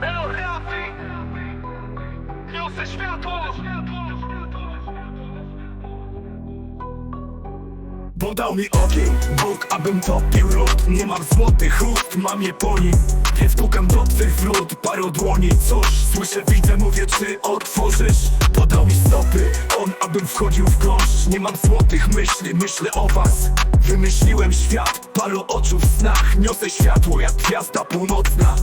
El Rafi Niosę światło. Bo dał mi ogień, Bóg, abym topił lód. Nie mam złotych ust, mam je po nim. Więc pukam do twych wrót, parę dłoni. Cóż, słyszę, widzę, mówię, czy otworzysz? Podał mi stopy, on, abym wchodził w gąszcz. Nie mam złotych myśli, myślę o was. Wymyśliłem świat, paru oczu w snach. Niosę światło jak gwiazda północna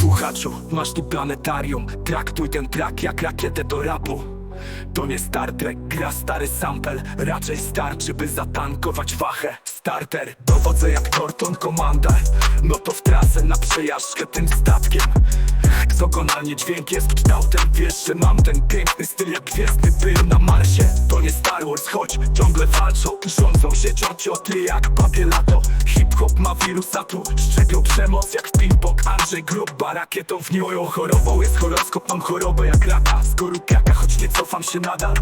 słuchaczu, masz tu planetarium. Traktuj ten trak jak rakietę do rapu. To nie Star Trek, gra stary sample Raczej starczy, by zatankować wachę Starter, dowodzę jak Norton Commander No to w trasę na przejażdżkę tym statkiem. Heksagonalnie dźwięk jest kształtem Wiesz, że mam ten piękny styl jak gwiezdny pył na Marsie. To nie Star Wars, choć ciągle walczą Rządzą się ciocioty jak papie lato Hip-hop ma wirusa tu Szczepią przemoc jak w ping-pong. Andrzej Gruba rakietą w nią Jest horoskop, mam chorobę jak rata Skorupiaka, choć nie cofam się nadal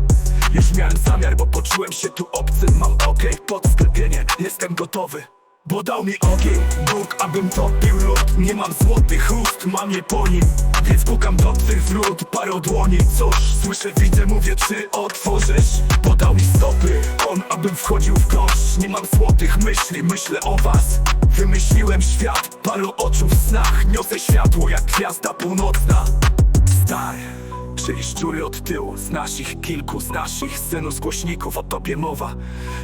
Już miałem zamiar, bo poczułem się tu obcy. Mam okej, sklepienie, jestem gotowy bo dał mi ogień, Bóg, abym topił lód. Nie mam złotych ust, mam je po nim. Więc pukam do twych wrót, parę dłoni. Cóż, słyszę, widzę, mówię, czy otworzysz? Podał mi stopy, on, abym wchodził w kosz Nie mam złotych myśli, myślę o was. Wymyśliłem świat, paru oczu w snach. Niosę światło jak gwiazda północna. Stary, czyli szczury od tyłu Z naszych kilku, z naszych synów, z głośników O tobie mowa?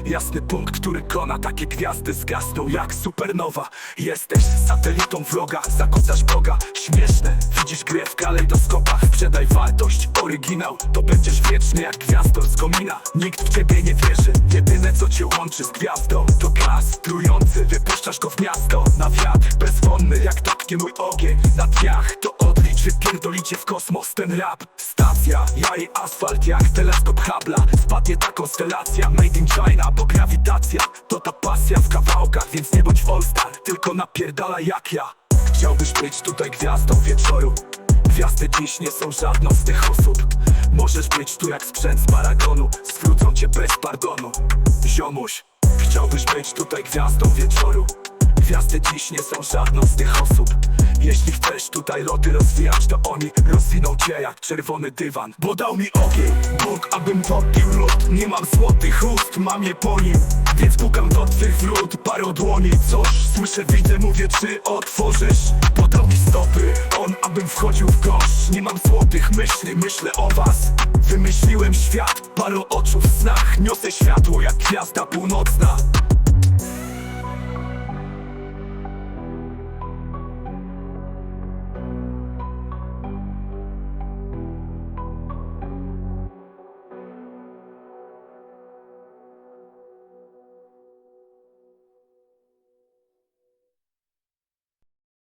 Jasny punkt, który kona Takie gwiazdy zgasną jak supernowa. Jesteś satelitą wroga Zakłócasz Boga, śmieszne Widzisz grę w kalejdoskopach. Sprzedaj wartość, oryginał To będziesz wieczny jak gwiazdor z komina Nikt w ciebie nie wierzy Jedyne co cię łączy z gwiazdą To gaz trujący Wypuszczasz go w miasto Na wiatr, bezwonny jak topnie mój ogień. Na dniach to odlicz Wypierdolicie w kosmos ten rap. Stacja, ja i asfalt jak teleskop Habla Spadnie ta konstelacja Made in China, bo grawitacja To ta pasja w kawałkach Więc nie bądź All-Star, tylko napierdala jak ja. Chciałbyś być tutaj gwiazdą wieczoru. Gwiazdy dziś nie są żadną z tych osób. Możesz być tu jak sprzęt z paragonu Zwrócą cię bez pardonu. Ziomuś, chciałbyś być tutaj gwiazdą wieczoru Gwiazdy dziś nie są żadną z tych osób. Jeśli chcesz tutaj loty rozwijać To oni rozwiną cię jak czerwony dywan. Bo dał mi ogień, Bóg, abym topił lód. Nie mam złotych ust, mam je po nim. Więc pukam do twych wrót, parę dłoni. Cóż, słyszę, widzę, mówię, czy otworzysz? Podał mi stopy, on, abym wchodził w gość Nie mam złotych myśli, myślę o was. Wymyśliłem świat, parę oczu w snach. Niosę światło jak gwiazda północna